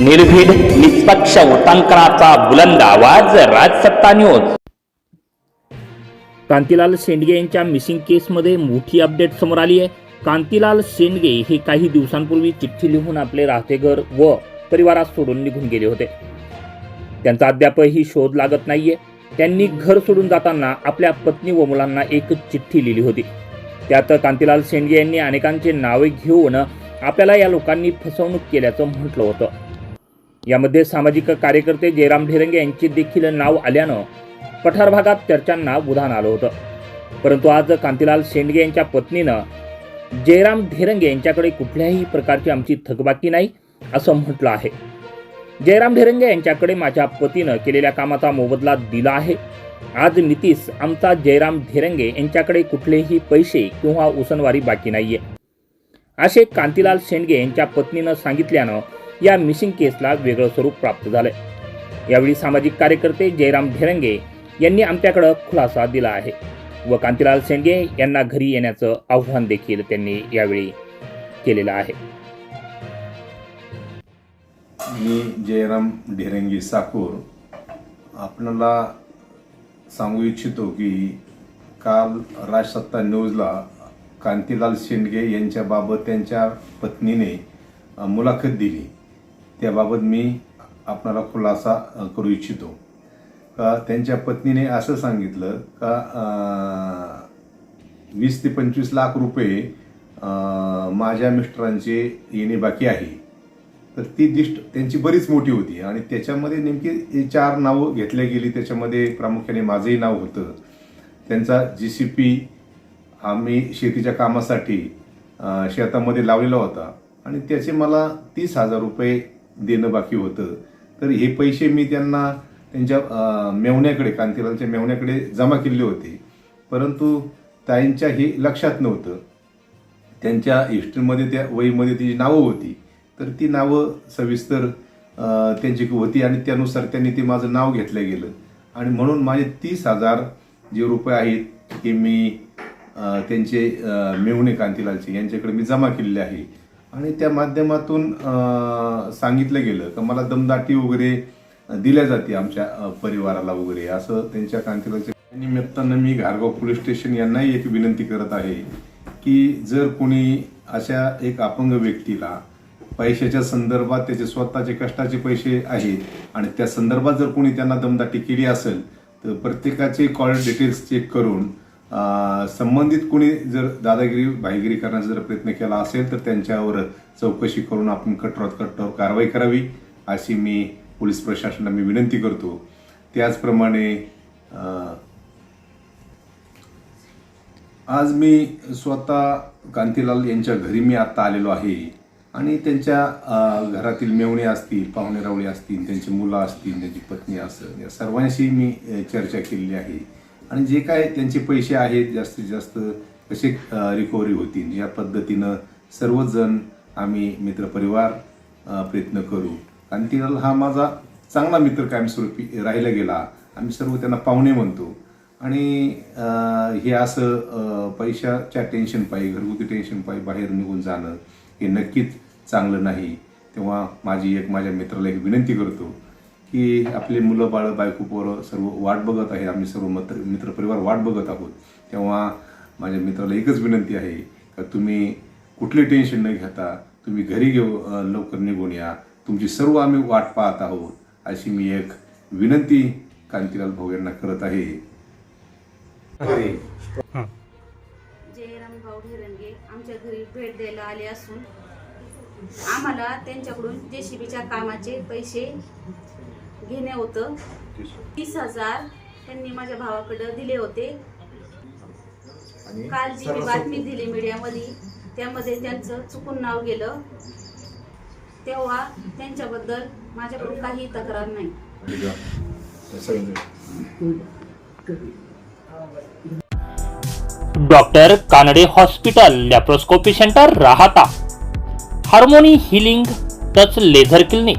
निर्भीड निष्पक्ष उटांकनाचा बुलंद आवाज राजसत्ता न्यूज. कांतीलाल शेंडगे यांच्या मिसिंग केसमध्ये मोठी अपडेट समोर आली आहे. कांतीलाल शेंडगे हे काही दिवसांपूर्वी चिठ्ठी लिहून आपले राहते घर व परिवारात सोडून निघून गेले होते. त्यांचा अद्यापही शोध लागत नाहीये. त्यांनी घर सोडून जाताना आपल्या पत्नी व मुलांना एक चिठ्ठी लिहिली होती. त्यात कांतीलाल शेंडगे यांनी अनेकांचे नावे घेऊन आपल्याला या लोकांनी फसवणूक केल्याचं म्हटलं होतं. यामध्ये सामाजिक कार्यकर्ते जयराम ढेरंगे यांचे देखील नाव आल्यानं पठार भागात चर्चांना उधाण आलं होतं. परंतु आज कांतीलाल शेंडगे यांच्या पत्नीनं जयराम ढेरंगे यांच्याकडे कुठल्याही प्रकारची आमची थकबाकी नाही असं म्हटलं आहे. जयराम ढेरंगे यांच्याकडे माझ्या पतीनं केलेल्या कामाचा मोबदला दिला आहे. आज नितीश आमचा जयराम ढेरंगे यांच्याकडे कुठलेही पैसे किंवा उसनवारी बाकी नाहीये. असे कांतीलाल शेंडगे यांच्या पत्नीनं सांगितल्यानं या मिसिंग केसला वेगळं स्वरूप प्राप्त झालंय. यावेळी सामाजिक कार्यकर्ते जयराम ढेरंगे यांनी आमच्याकडं खुलासा दिला आहे व कांतीलाल शेंडगे यांना घरी येण्याचं आव्हान देखील त्यांनी यावेळी केलेलं आहे. मी जयराम ढेरंगी साकूर. आपणाला सांगू इच्छितो की काल राजसत्ता न्यूजला कांतीलाल शेंडगे यांच्याबाबत त्यांच्या पत्नीने मुलाखत दिली. त्याबाबत मी आपणाला खुलासा करू इच्छितो. का त्यांच्या पत्नीने असं सांगितलं का वीस ते पंचवीस लाख रुपये माझ्या मिस्टरांचे येणे बाकी आहे. तर ती लिस्ट त्यांची बरीच मोठी होती आणि त्याच्यामध्ये नेमकी चार नावं घेतल्या गेली. त्याच्यामध्ये प्रामुख्याने माझंही नाव होतं. त्यांचा जी सी पी आम्ही शेतीच्या कामासाठी शेतामध्ये लावलेला होता. आणि त्याचे मला तीस हजार रुपये देणं बाकी होतं. तर हे पैसे मी त्यांना त्यांच्या मेवण्याकडे कांतीलालच्या मेवण्याकडे जमा केले होते. परंतु ताईंच्या हे लक्षात नव्हतं. त्यांच्या हिस्ट्रीमध्ये त्या वहीमध्ये तिची नावं होती. तर ती नावं सविस्तर त्यांची होती आणि त्यानुसार त्यांनी ते माझं नाव घेतलं गेलं. आणि म्हणून माझे तीस हजार जे रुपये आहेत ते मी त्यांचे मेवणे मेहुणे कांतीलालचे यांच्याकडे मी जमा केलेले आहे. आणि त्या माध्यमातून सांगितलं गेलं का मला दमदाटी वगैरे दिल्या जाते आमच्या परिवाराला वगैरे. असं त्यांच्या कांतीलालच्या निमित्तानं मी घारगाव पोलीस स्टेशन यांनाही एक विनंती करत आहे की जर कोणी अशा एक अपंग व्यक्तीला पैशाच्या संदर्भात त्याचे स्वतःचे कष्टाचे पैसे आहेत आणि त्या संदर्भात जर कोणी त्यांना दमदाटी केली असेल तर प्रत्येकाचे कॉल डिटेल्स चेक करून संबंधित कोणी जर दादागिरी भाईगिरी करण्याचा जर प्रयत्न केला असेल तर त्यांच्यावर चौकशी करून आपण कठोरात कठोर कारवाई करावी अशी मी पोलीस प्रशासनाला मी विनंती करतो. त्याचप्रमाणे आज मी स्वतः कांतीलाल यांच्या घरी मी आत्ता आलेलो आहे आणि त्यांच्या घरातील मेवणे असतील पाहुणे रावळे असतील त्यांची मुलं असतील त्यांची पत्नी असेल या सर्वांशी मी चर्चा केलेली आहे. आणि जे काय त्यांचे पैसे आहेत जास्तीत जास्त कसे रिकव्हरी होतील या पद्धतीनं सर्वजण आम्ही मित्रपरिवार प्रयत्न करू. कांतीलाल हा माझा चांगला मित्र कायमस्वरूपी राहिला गेला. आम्ही सर्व त्यांना पाहुणे म्हणतो. आणि हे असं पैशाच्या टेन्शन पायी घरगुती टेन्शन पायी बाहेर निघून जाणं हे नक्कीच चांगलं नाही. तेव्हा माझी एक माझ्या मित्राला एक विनंती करतो. की आपले मुलं बाळं बायको पोरं सर्व वाट बघत आहे. आम्ही सर्व मित्र मित्रपरिवार वाट बघत आहोत. तेव्हा माझ्या मित्राला एकच विनंती आहे का तुम्ही कुठले टेन्शन न घेता तुम्ही घरी घेऊ लवकर निघून या. तुमची सर्व आम्ही वाट पाहत आहोत अशी मी एक विनंती कांतीलाल भाऊ यांना करत आहे. जयराम भाऊ ढेरंगे आमच्या घरी भेट द्यायला आले असून आम्हाला त्यांच्याकडून जेसीबीच्या कामाचे पैसे घेणे होतं. तीस हजार त्यांनी माझ्या भावाकडं दिले होते. काल जी मी बातमी दिली मीडियामध्ये. त्यामध्ये त्यांचं चुकून नाव गेलं. तेव्हा त्यांच्याबद्दल माझ्याकडून काही तक्रार नाही. Doctor Kanade hospital laparoscopy centre Rahata. Harmony healing touch laser clinic.